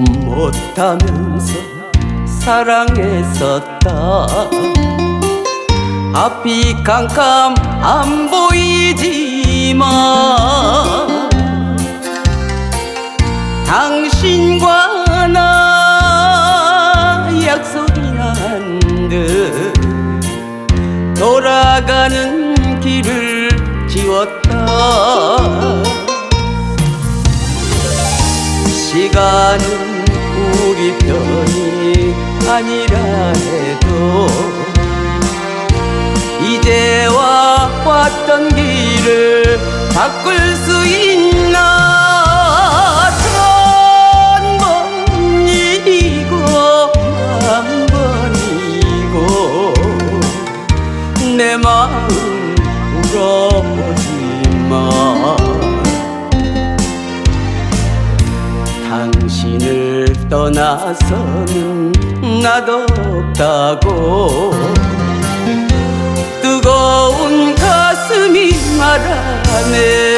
못하면서 사랑했었다. 앞이 캄캄 안 보이지만 당신과 나 약속이 한 듯 돌아가는 길을 지웠다 시간은 우리 편이 아니라 해도 이제와 왔던 길을 바꿀 수 있나? 천 번이고 만 번이고 내 마음 울어보지 마 당신을 떠나서는 나도 없다고. 뜨거운 가슴이 말하네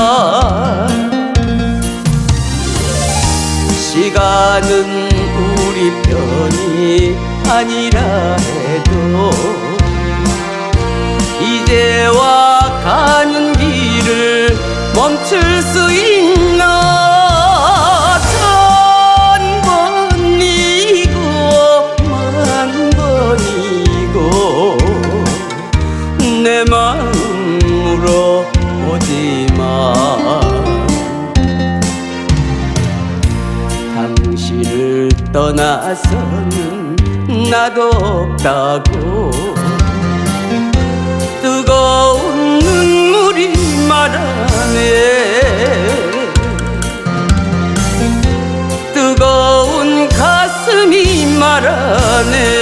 시간은 우리 편이 아니라 해도 이제와 가는 길을 멈출 수 있 떠나서는 나도 없다고. 뜨거운 눈물이 말하네 뜨거운 가슴이 말하네